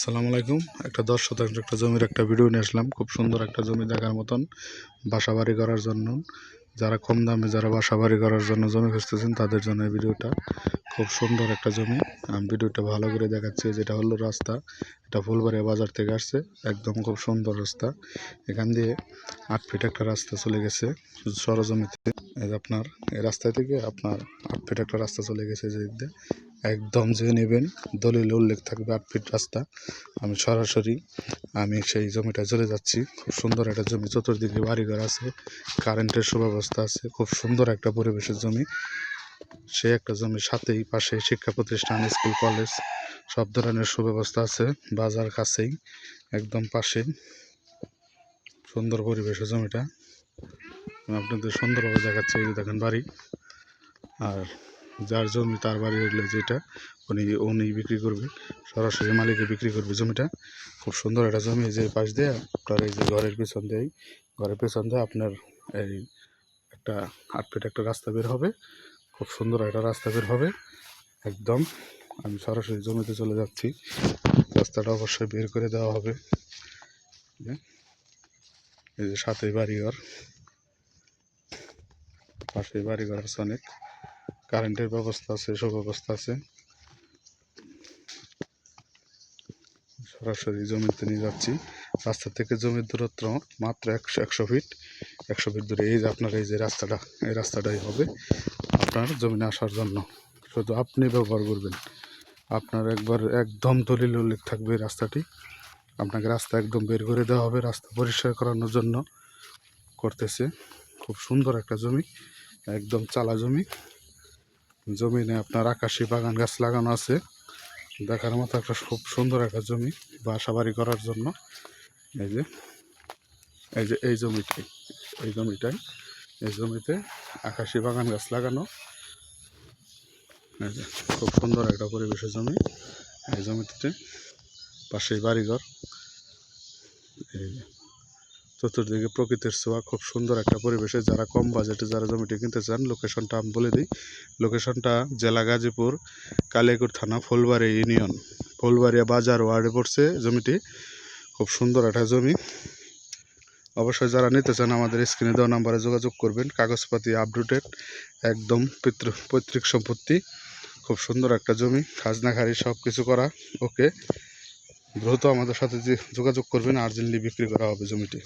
সালাম আলাইকুম। একটা দশ শতাংশ একটা জমির একটা ভিডিও নিয়ে আসলাম। খুব সুন্দর একটা জমি দেখার মতন বাসা বাড়ি করার জন্য। যারা কম দামে, যারা বাসা বাড়ি করার জন্য জমি খুঁজতেছেন, তাদের জন্য এই ভিডিওটা খুব সুন্দর একটা জমি। আমি ভিডিওটা ভালো করে দেখাচ্ছি। যেটা হলো রাস্তা, এটা ফুলবাড়িয়া বাজার থেকে আসছে। একদম খুব সুন্দর রাস্তা। এখান দিয়ে আট ফিট একটা রাস্তা চলে গেছে সরজমিতে। আপনার, এই রাস্তা থেকে আপনার আট ফিট একটা রাস্তা চলে গেছে যে দিয়ে। একদম যে নেবেন, দলিল উল্লেখ থাকবে আট ফিট রাস্তা। আমি সরাসরি, আমি সেই জমিটা চলে যাচ্ছি। খুব সুন্দর একটা জমি, চতুর্দিকে বাড়িঘর আছে কারেন্টের সুব্যবস্থা আছে, খুব সুন্দর একটা পরিবেশের জমি। সে একটা জমির সাথেই পাশে শিক্ষা প্রতিষ্ঠান, স্কুল, কলেজ, সব ধরনের সুব্যবস্থা আছে, বাজার কাছেই, একদম পাশে। সুন্দর পরিবেশের জমিটা। আমি আপনাদের সুন্দরভাবে দেখাচ্ছি এই যে দেখেন বাড়ি। আর যার জমি তার বাড়ি হইলে যেটা উনি উনি বিক্রি করবে, সরাসরি মালিকে বিক্রি করবে জমিটা। খুব সুন্দর একটা জমি যে পাশ দিয়ে, আপনার এই যে ঘরের পেছন দিয়েই। ঘরের পেছন দিয়ে আপনার এই একটা আট ফিট একটা রাস্তা বের হবে। খুব সুন্দর একটা রাস্তা বের হবে, একদম। আমি সরাসরি জমিতে চলে যাচ্ছি। রাস্তাটা অবশ্যই বের করে দেওয়া হবে। এই যে সাথেই বাড়িঘর। পাশে বাড়িঘর আছে অনেক। কারেন্টের ব্যবস্থা আছে, সব ব্যবস্থা আছে। সরাসরি জমিতে নিয়ে যাচ্ছি। রাস্তা থেকে জমির দূরত্ব মাত্র একশো একশো ফিট। একশো ফিট দূরে। এই যে আপনার, এই যে রাস্তাটা, এই রাস্তাটাই হবে আপনার জমিনে আসার জন্য। শুধু আপনি ব্যবহার করবেন। আপনার একবার একদম দলিল উল্লেখ থাকবে রাস্তাটি। আপনাকে রাস্তা একদম বের করে দেওয়া হবে, রাস্তা পরিষ্কার করানোর জন্য। করতেছে। খুব সুন্দর একটা জমি। একদম চালা জমি। জমিনে আপনার আকাশি বাগান গাছ লাগানো আছে। দেখার মতো একটা খুব সুন্দর একটা জমি বাসা বাড়ি করার জন্য। এই যে এই যে, এই জমিটাই এই জমিটাই, এই জমিতে আকাশি বাগান গাছ লাগানো। এই যে, খুব সুন্দর একটা পরিবেশের জমি। এই জমিটিতে পাশেই বাড়িঘর। এই যে চতুর্দিকে প্রকৃতির ছোঁয়া, খুব সুন্দর একটা পরিবেশে যারা কম বাজেটে যারা জমিটি কিনতে চান লোকেশনটা আমি বলে দিই। লোকেশনটা জেলা গাজীপুর, কালিয়াকুর থানা, ফুলবাড়ি ইউনিয়ন। ফুলবাড়িয়া বাজার ওয়ার্ডে পড়ছে জমিটি। খুব সুন্দর একটা জমি। অবশ্যই যারা নিতে চান আমাদের স্ক্রিনে দেওয়া নাম্বারে যোগাযোগ করবেন। কাগজপাতি আপডেটেড একদম পিতৃ, পৈতৃক সম্পত্তি। খুব সুন্দর একটা জমি, খাজনা খারি সব কিছু করা। ওকে, দ্রুত আমাদের সাথে যে যোগাযোগ করবেন, আর্জেন্টলি বিক্রি করা হবে জমিটি।